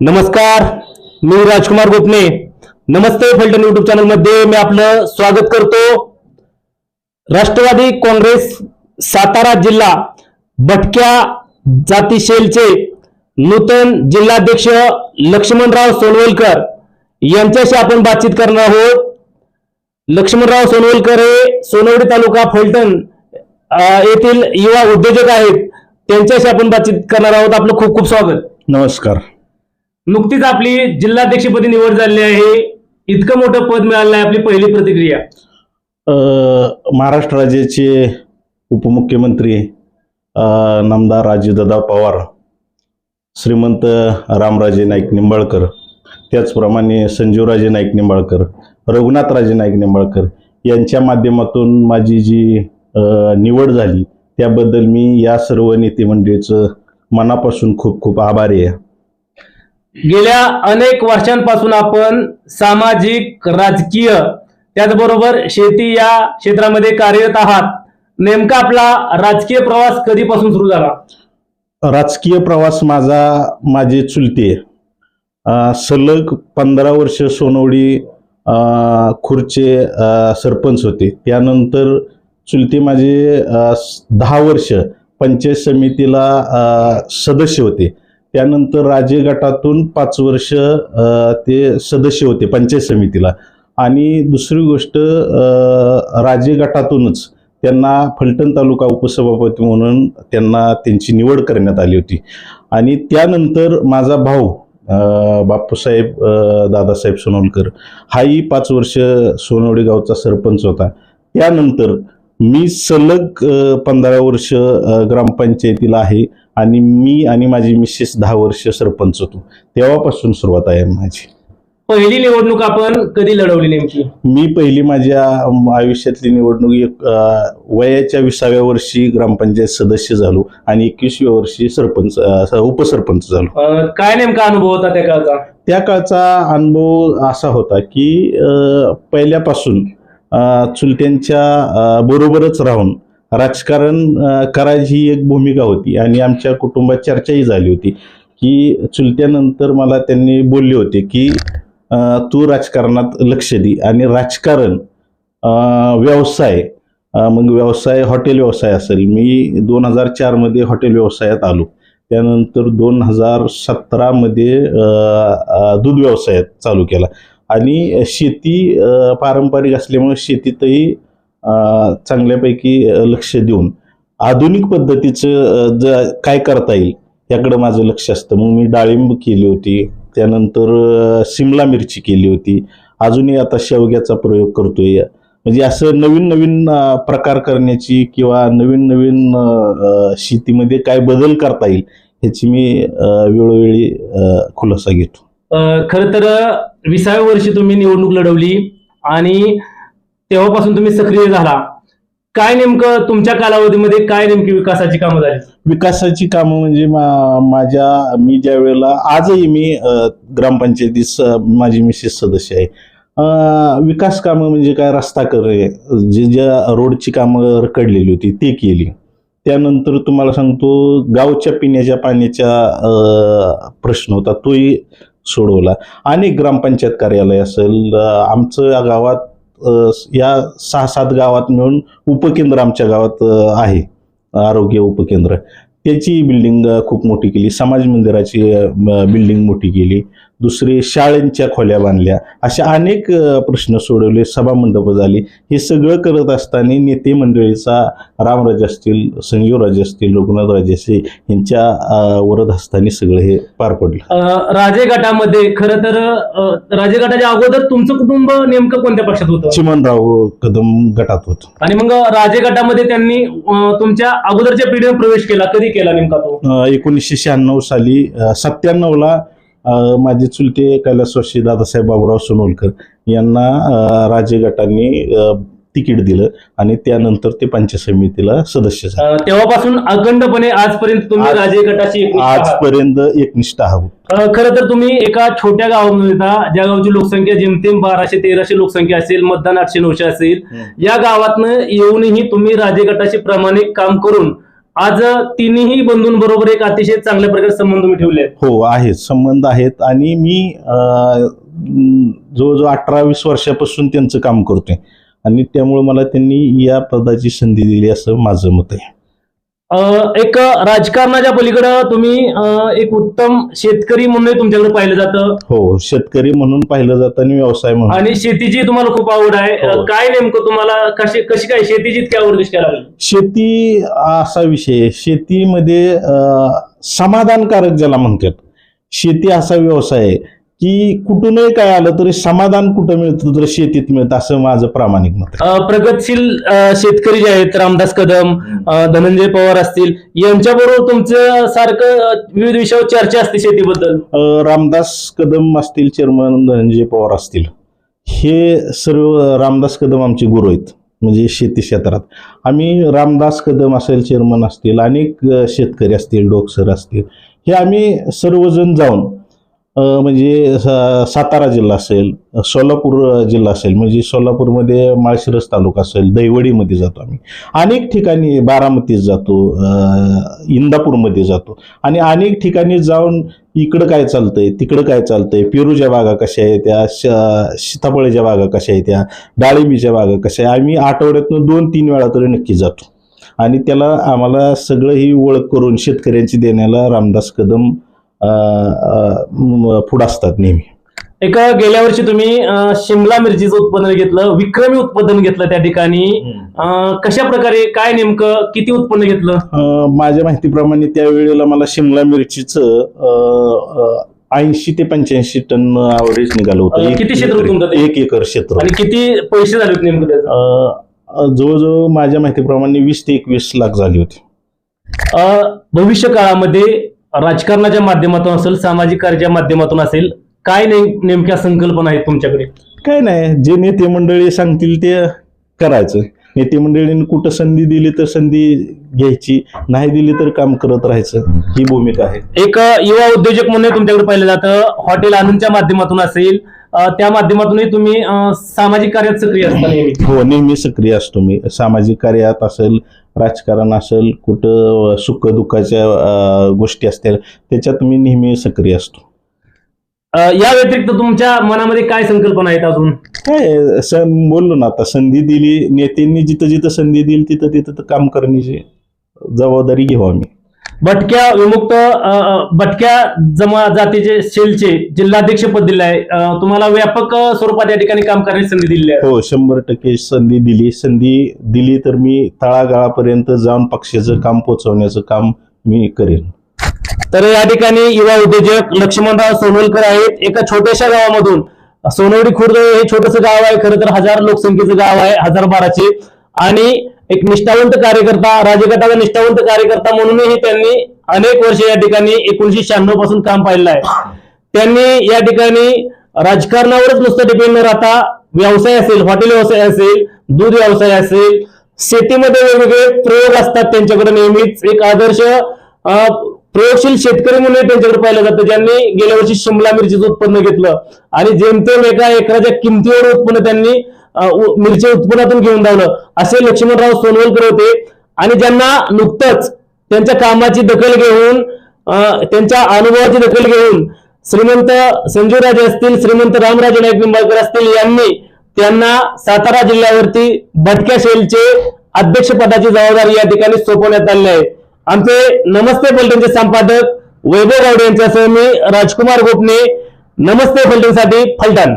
नमस्कार मी राजकुमार गोपने. नमस्ते फलटण युट्यूब चॅनलमध्ये मी आपलं स्वागत करतो. राष्ट्रवादी काँग्रेस सातारा जिल्हा भटक्या जातीशेलचे नूतन जिल्हाध्यक्ष लक्ष्मणराव सोनवलकर यांच्याशी आपण बातचीत करणार आहोत. लक्ष्मणराव सोनवलकर हे सोनवडी तालुका फलटण येथील युवा उद्योजक आहेत. त्यांच्याशी आपण बातचीत करणार आहोत. आपलं खूप खूप स्वागत. नमस्कार. नुकतीच आपली जिल्हाध्यक्षपदी निवड झाली आहे. इतकं मोठं पद मिळालं आहे आपली पहिली प्रतिक्रिया. महाराष्ट्र राज्याचे उपमुख्यमंत्री अ, नामदार पवार श्रीमंत रामराजे नाईक निंबाळकर त्याचप्रमाणे संजीवराजे नाईक निंबाळकर रघुनाथराजे नाईक निंबाळकर यांच्या माध्यमातून माझी जी निवड झाली त्याबद्दल मी या सर्व नेते मंडळीचं मनापासून खूप खूप आभारी आहे. गेल्या अनेक वर्षांपासून आपण सामाजिक राजकीय त्याचबरोबर शेती या क्षेत्रामध्ये कार्यरत आहात. नेमका आपला राजकीय प्रवास कधीपासून सुरू झाला? राजकीय प्रवास माझा माझे चुलते सलग पंधरा वर्ष सोनवडी खुर्चे सरपंच होते. त्यानंतर चुलते माझे दहा वर्ष पंचायत समितीला सदस्य होते. त्यानंतर राजे गटातून पाच वर्ष ते सदस्य होते पंचायत समितीला. आणि दुसरी गोष्ट अ, राजे गटातूनच त्यांना फलटण तालुका उपसभापती म्हणून त्यांना त्यांची निवड करण्यात आली होती. आणि त्यानंतर माझा भाऊ बापूसाहेब दादासाहेब सोनवलकर हाही पाच वर्ष सोनवडी गावचा सरपंच होता. त्यानंतर मी सलग पंधरा वर्ष ग्रामपंचायतीला आहे आणि मी आणि माझी मिसेस दहा वर्ष सरपंच होतो. तेव्हापासून सुरुवात आहे माझी. पहिली निवडणूक आपण कधी लढवली नेमकी? मी पहिली माझ्या आयुष्यातली निवडणूक एक, वयाच्या विसाव्या वर्षी ग्रामपंचायत सदस्य झालो आणि एकवीसव्या वर्षी सरपंच अ, उपसरपंच झालो. अं, काय नेमका अनुभव होता त्या काळचा? त्या काळचा अनुभव असा होता की अ, पहिल्यापासून चुलत्यांच्या बरोबरच राहून राजकारण करायची ही एक भूमिका होती आणि आमच्या कुटुंबात चर्चाही झाली होती की चुलत्यानंतर मला त्यांनी बोलले होते की तू राजकारणात लक्ष दे आणि राजकारण व्यवसाय मग व्यवसाय हॉटेल व्यवसाय असेल. मी दोन हजार चारमध्ये हॉटेल व्यवसायात आलो. त्यानंतर दोन हजार सतरामध्ये दूध व्यवसायात चालू केला. आणि शेती पारंपरिक असल्यामुळे शेतीतही चांगल्यापैकी लक्ष देऊन आधुनिक पद्धतीचं ज काय करता येईल याकडं माझं लक्ष असतं. मग मी डाळिंब केली होती त्यानंतर सिमला मिरची केली होती. अजूनही आता शेवग्याचा प्रयोग करतोय. म्हणजे असं नवीन नवीन प्रकार करण्याची किंवा नवीन नवीन शेतीमध्ये काय बदल करता येईल ह्याची मी वेळोवेळी खुलासा घेतो. खर तर विसाव्या वर्षी तुम्ही निवडणूक लढवली आणि तेव्हापासून तुम्ही सक्रिय झाला. काय नेमकं तुमच्या कालावधीमध्ये काय नेमकी विकासाची कामं झाली? विकासाची कामं म्हणजे माझ्या मी ज्या वेळेला आजही मी ग्रामपंचायतीत माझी मिसेस सदस्य आहे. विकास कामं म्हणजे काय रस्ता करणे जे ज्या रोडची कामं रखडलेली होती ती केली. त्यानंतर तुम्हाला सांगतो गावच्या पिण्याच्या पाण्याचा प्रश्न होता. तोही सोडवला. अनेक ग्रामपंचायत कार्यालय असेल आमचं या गावात या सहा सात गावात मिळून उपकेंद्र आमच्या गावात आहे. आरोग्य उपकेंद्र. त्याची बिल्डिंग खूप मोठी केली. समाज मंदिराची बिल्डिंग मोठी केली. दुसरे शाळांच्या खोल्या बांधल्या. अशा अनेक प्रश्न सोडवले सभामंडपं झाली. हे सगळं करत असताना नेते मंडळीचा रामराजे असतील संजीवराजे असतील रघुनाथराजे असतील यांच्या वरद हस्ताने सगळं हे पार पडलं. राजे गटामध्ये खरं तर राजे गटाच्या अगोदर तुमचं कुटुंब नेमकं कोणत्या पक्षात होतं? चिमणराव कदम गटात होत. आणि मग राजे गटामध्ये त्यांनी तुमच्या अगोदरच्या पिढीवर प्रवेश केला. कधी केला नेमका तो? एकोणीसशे शहाण्णव साली सत्त्याण्णवला माझे चुलते कैलासवासी दादासाहेब बाबुराव सोनवलकर यांना अ, राजे गटांनी तिकीट दिलं आणि त्यानंतर ते पंचायत समितीला सदस्य झाले. तेव्हापासून अखंडपणे आजपर्यंत तुम्ही आज- राजे गटाशी. आजपर्यंत एकनिष्ठ आहोत. खरं तर तुम्ही एका छोट्या गावामध्ये ज्या गावची लोकसंख्या जेमतेम बाराशे तेराशे लोकसंख्या असेल मतदान आठशे नऊशे असेल या गावातनं येऊनही तुम्ही राजे गटाशी प्रामाणिक काम करून आज तिन्ही बंधूंबरोबर एक अतिशय चांगल्या प्रकारे संबंध मी ठेवले आहेत. हो आहेत. संबंध आहेत. आणि मी जवळजवळ अठरा वीस वर्षापासून त्यांचं काम करतोय. आणि त्यामुळे मला त्यांनी या पदाची संधी दिली असं माझं मत आहे. एक राजकारणाच्या पलीकडं तुम्ही एक उत्तम शेतकरी म्हणून तुमच्याकडे पाहिलं जातं हो शेतकरी म्हणून पाहिलं जातं आणि व्यवसाय म्हणून आणि शेतीची तुम्हाला खूप आवड आहे हो. काय नेमकं तुम्हाला कशी कशी काय शेतीची इतकी आवड कशी काय लागली शेती असा विषय आहे. शेतीमध्ये अं, समाधानकारक ज्याला म्हणतात शेती असा व्यवसाय आहे की कुठूनही काय आलं तरी समाधान कुठं मिळतं तर शेतीत मिळतं असं माझं प्रामाणिक मत आहे. अं, प्रगतशील अं, शेतकरी जे आहेत रामदास कदम अं, धनंजय पवार असतील यांच्याबरोबर तुमचं सारखं अं, विविध विषयावर चर्चा असते शेतीबद्दल. अ, रामदास कदम असतील चेअरमन धनंजय पवार असतील हे सर्व रामदास कदम आमचे गुरु आहेत म्हणजे शेती क्षेत्रात. आम्ही रामदास कदम असेल चेअरमन असतील अनेक अ, शेतकरी असतील डोकसर असतील हे आम्ही सर्वजण जाऊन म्हणजे सातारा जिल्हा असेल सोलापूर जिल्हा असेल म्हणजे सोलापूरमध्ये माळशिरस तालुका असेल दैवडीमध्ये जातो आम्ही. अनेक ठिकाणी बारामतीत जातो इंदापूरमध्ये जातो. आणि अनेक ठिकाणी जाऊन इकडं काय चालतंय तिकडं काय चालतंय पेरूच्या बागा कशा आहेत त्या श- सीताफळाच्या बागा कशा आहेत त्या डाळिंबीच्या बागा कशा आहे आम्ही आठवड्यातनं दोन तीन वेळा तरी नक्की जातो. आणि त्याला आम्हाला सगळं ही ओळख करून शेतकऱ्यांची देण्याला रामदास कदम पुढं असतात नेहमी. एक गेल्या वर्षी तुम्ही शिमला मिरचीचं उत्पादन घेतलं विक्रमी उत्पादन घेतलं त्या ठिकाणी. कशा प्रकारे काय नेमकं किती उत्पन्न घेतलं? माझ्या माहितीप्रमाणे त्यावेळेला मला शिमला मिरचीचं ऐंशी ते पंच्याऐंशी टन ॲव्हरेज निघालं होतं. किती क्षेत्र होतं तुमचं ते? एक एकर क्षेत्र. आणि किती पैसे झाले होते नेमकं जवळजवळ माझ्या माहितीप्रमाणे वीस ते एकवीस लाख झाली होती. अं, भविष्य काळामध्ये राजकारणाच्या माध्यमातून असेल सामाजिक कार्याच्या माध्यमातून असेल काय नेम- नेमक्या संकल्पना आहेत तुमच्याकडे? काय नाही जे नेते मंडळी सांगतील ते करायचं. नेते मंडळींनी कुठं संधी दिली तर संधी घ्यायची नाही दिली तर काम करत राहायचं ही भूमिका आहे. एक युवा उद्योजक म्हणून तुमच्याकडे पाहिलं जातं हॉटेल आनंदच्या माध्यमातून असेल त्या माध्यमातूनही तुम्ही सामाजिक कार्यात सक्रिय असता नेहमी. हो नेहमी सक्रिय असतो मी. सामाजिक कार्यात असेल राजकारण असेल कुठं सुख दुःखाच्या गोष्टी असतील त्याच्यात मी नेहमी सक्रिय असतो. या व्यतिरिक्त तुमच्या मनामध्ये काय संकल्पना आहेत अजून? काय स बोललो ना आता संधी दिली नेत्यांनी जिथं जिथं संधी दिली तिथं तिथं काम करण्याची जबाबदारी घेऊ आम्ही. भटक्या विमुक्त भटक्या जमा जातीचे सेलचे जिल्हाध्यक्ष पद दिले आहे तुम्हाला व्यापक स्वरूपात या ठिकाणी काम करण्याची संधी दिली आहे. हो शंभर टक्के संधी दिली. संधी दिली तर मी तळागाळापर्यंत जाऊन पक्षाचं काम पोचवण्याचं काम मी करेन. तर या ठिकाणी युवा उद्योजक लक्ष्मणराव सोनवलकर आहेत. एका छोट्याशा गावामधून. सोनवडी खुर्द हे छोटस गाव आहे. खरं तर हजार लोकसंख्येचं गाव आहे. हजार बाराचे आणि एक निष्ठावंत कार्यकर्ता राजगटाचा निष्ठावंत कार्यकर्ता म्हणूनही त्यांनी अनेक वर्ष या ठिकाणी एकोणीशे शहाण्णवपासून काम पाहिलं आहे. त्यांनी या ठिकाणी राजकारणावरच नुसतं डिपेंड न राहता व्यवसाय असेल हॉटेल व्यवसाय असेल दूध व्यवसाय असेल शेतीमध्ये वेगवेगळे प्रयोग असतात त्यांच्याकडे नेहमीच. एक आदर्श अं, प्रयोगशील शेतकरी म्हणून त्यांच्याकडे पाहिलं जातं ज्यांनी गेल्या वर्षी शिमला मिरचीचं उत्पन्न घेतलं. आणि जेमतेम एका एकराच्या किमतीवर उत्पन्न त्यांनी मिरची उत्पन्नातून घेऊन धावलं असे लक्ष्मणराव सोनवलकर होते. आणि ज्यांना नुकतंच त्यांच्या कामाची दखल घेऊन त्यांच्या अनुभवाची दखल घेऊन श्रीमंत संजूराजे असतील श्रीमंत रामराजे नाईक निंबाळकर असतील यांनी त्यांना सातारा जिल्ह्यावरती भटक्या सेलचे अध्यक्षपदाची जबाबदारी या ठिकाणी सोपवण्यात आली आहे. आमचे नमस्ते फलटणचे संपादक वैभव गावडे यांच्यासह मी राजकुमार गोपने. नमस्ते फलटणसाठी फलटण.